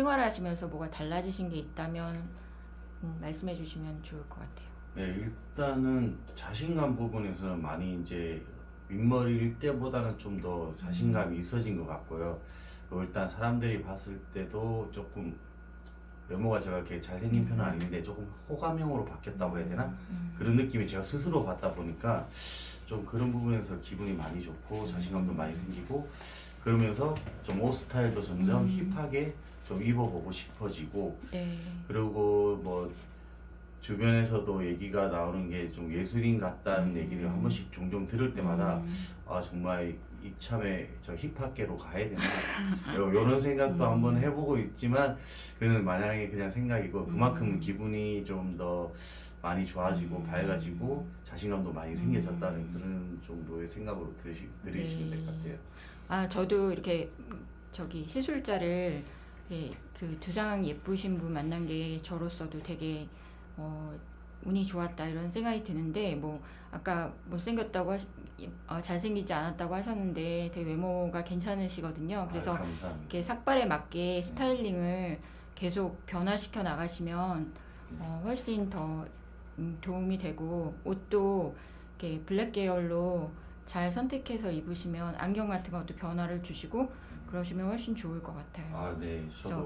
생활하시면서 뭐가 달라지신 게 있다면 음, 말씀해 주시면 좋을 것 같아요. 네, 일단은 자신감 부분에서는 많이 이제 윗머리일 때보다는 좀 더 자신감이 있어진 것 같고요. 그리고 일단 사람들이 봤을 때도 조금 외모가 제가 이렇게 잘생긴 편은 아닌데 조금 호감형으로 바뀌었다고 해야 되나? 음. 그런 느낌이 제가 스스로 받다 보니까 좀 그런 부분에서 기분이 많이 좋고 자신감도 많이 생기고 그러면서 좀 옷 스타일도 점점 음. 힙하게 좀 입어보고 싶어지고 네. 그리고 뭐 주변에서도 얘기가 나오는 게 좀 예술인 같다는 음. 얘기를 한 번씩 종종 들을 때마다 음. 아 정말 이참에 저 힙합계로 가야 되나 요- 요런 생각도 음. 한번 해보고 있지만 그는 만약에 그냥 생각이고 그만큼 음. 기분이 좀 더 많이 좋아지고 음. 밝아지고 자신감도 많이 생겨졌다는 그런 정도의 생각으로 드시, 들으시면 될것 네. 같아요. 아 저도 이렇게 음, 저기 시술자를 예, 그 두상 예쁘신 분 만난 게 저로서도 되게 어, 운이 좋았다 이런 생각이 드는데 뭐 아까 못생겼다고 하시, 어, 잘생기지 않았다고 하셨는데 되게 외모가 괜찮으시거든요. 그래서 아, 감사합니다. 이렇게 삭발에 맞게 스타일링을 계속 변화시켜 나가시면 어, 훨씬 더 음, 도움이 되고 옷도 이렇게 블랙 계열로 잘 선택해서 입으시면 안경 같은 것도 변화를 주시고 그러시면 훨씬 좋을 것 같아요. 아, 네. 저도